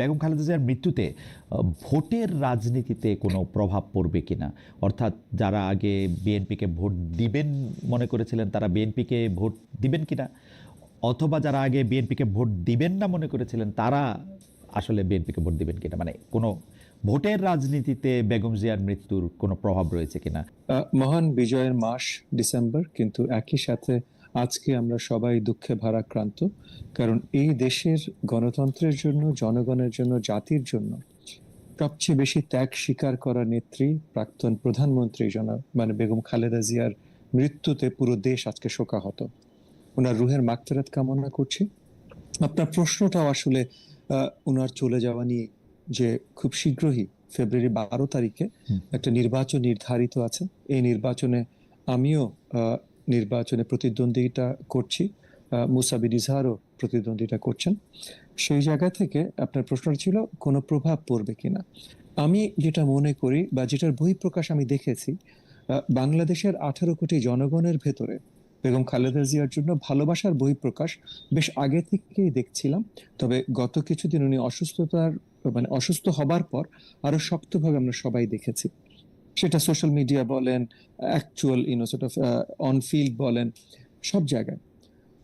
বেগম খালেদা জিয়ার মৃত্যুতে ভোটের রাজনীতিতে কোনো প্রভাব পড়বে কিনা? অর্থাৎ যারা আগে বিএনপিকে ভোট দিবেন মনে করেছিলেন, তারা বিএনপিকে ভোট দিবেন কিনা? অথবা যারা আগে বিএনপিকে ভোট দিবেন না মনে করেছিলেন, তারা আসলে বিএনপিকে ভোট দিবেন কিনা? মানে কোনো ভোটের রাজনীতিতে বেগম জিয়ার মৃত্যুর কোনো প্রভাব রয়েছে কিনা? মহান বিজয়ের মাস ডিসেম্বর, কিন্তু একই সাথে আজকে আমরা সবাই দুঃখে ভারাক্রান্ত কারণ এই দেশের গণতন্ত্রের জন্য জনগণের জন্য জাতির জন্য সবচেয়ে বেশি ত্যাগ স্বীকার করা নেত্রী প্রাক্তন প্রধানমন্ত্রী জনাব মানে বেগম খালেদা জিয়ার মৃত্যুতে পুরো দেশ আজকে শোকাহত। ওনার রুহের মাগফিরাত কামনা করছি। আপনার প্রশ্নটাও আসলে ওনার চলে যাওয়া নিয়ে যে খুব শীঘ্রই ফেব্রুয়ারি বারো তারিখে একটা নির্বাচন নির্ধারিত আছে। এই নির্বাচনে আমিও নির্বাচনে প্রতিদ্বন্দ্বিতা করছি আহ, মুসাবির ইজহারও প্রতিদ্বন্দ্বিতা করছেন। সেই জায়গা থেকে আপনার প্রশ্ন ছিল কোনো প্রভাব পড়বে কিনা আমি যেটা মনে করি বা যেটার বহিঃপ্রকাশ আমি দেখেছি বাংলাদেশের আঠারো কোটি জনগণের ভেতরে বেগম খালেদা জিয়ার জন্য ভালোবাসার বহিঃপ্রকাশ বেশ আগে থেকেই দেখছিলাম। তবে গত কিছুদিন উনি অসুস্থতার মানে অসুস্থ হবার পর আরও শক্তভাবে আমরা সবাই দেখেছি। সেটা সোশ্যাল মিডিয়া বলেন actual you know off on field বলেন, সব জায়গায়।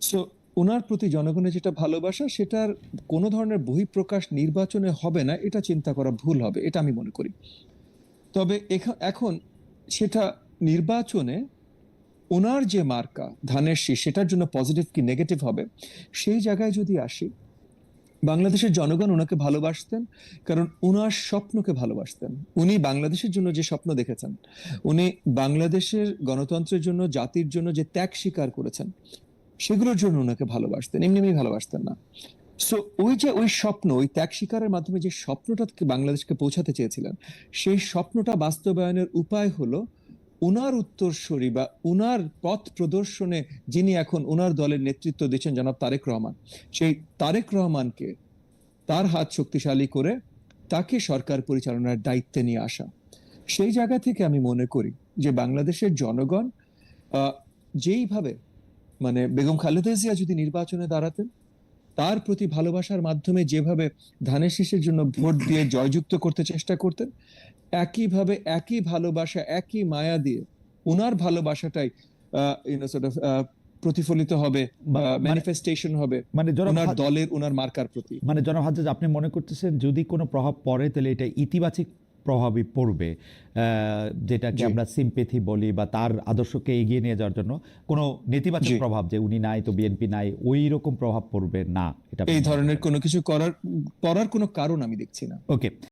সো ওনার প্রতি জনগণের যেটা ভালোবাসা, সেটার কোনো ধরনের বহিঃপ্রকাশ নির্বাচনে হবে না, এটা চিন্তা করা ভুল হবে, এটা আমি মনে করি। তবে এখন সেটা নির্বাচনে ওনার যে মার্কা, ধানের শীষ, সেটার জন্য পজিটিভ কি নেগেটিভ হবে, সেই জায়গায় যদি আসি বাংলাদেশের জনগণ ওনাকে ভালোবাসতেন, কারণ ওনার স্বপ্নকে ভালোবাসতেন। উনি বাংলাদেশের জন্য যে স্বপ্ন দেখেছেন, উনি বাংলাদেশের গণতন্ত্রের জন্য, জাতির জন্য যে ত্যাগ স্বীকার করেছেন, সেগুলোর জন্য ওনাকে ভালোবাসতেন, এমনি এমনি ভালোবাসতেন না। সো ওই যে ওই স্বপ্ন, ওই ত্যাগ স্বীকারের মাধ্যমে যে স্বপ্নটা বাংলাদেশকে পৌঁছাতে চেয়েছিলেন, সেই স্বপ্নটা বাস্তবায়নের উপায় হলো উনার উত্তরসূরি বা উনার পথ প্রদর্শনে যিনি এখন উনার দলের নেতৃত্ব দিচ্ছেন জনাব তারেক রহমান, সেই তারেক রহমানকে তার হাত শক্তিশালী করে তাকে সরকার পরিচালনার দায়িত্বে নিয়ে আসা। সেই জায়গা থেকে আমি মনে করি যে বাংলাদেশের জনগণ যেইভাবে মানে বেগম খালেদা জিয়া যদি নির্বাচনে দাঁড়াতেন, তার প্রতি ভালোবাসার মাধ্যমে যেভাবে ধানের শীষের জন্য ভোট দিয়ে জয়যুক্ত করতে চেষ্টা করতেন, একইভাবে একই ভালোবাসা, একই মায়া দিয়ে ওনার ভালোবাসাটাই ইউনো সর্ট অফ প্রতিফলিত হবে মানে- ম্যানিফেস্টেশন হবে মানে ওনার দলের ওনার মার্কার প্রতি। মানে জনাব আপনি মনে করতেছেন যদি কোনো প্রভাব পড়ে তাহলে এটা ইতিবাচক প্রভাবই পড়বে যেটাকে আমরা সিম্পেথি বলি বা তার আদর্শকে এগিয়ে নিয়ে যাওয়ার জন্য কোনো নেতিবাচক প্রভাব যে উনি নাই তো বিএনপি নাই ওই রকম প্রভাব পড়বে না এটা এই ধরনের কোনো কিছু করার পড়ার কোনো কারণ আমি দেখছি না। ওকে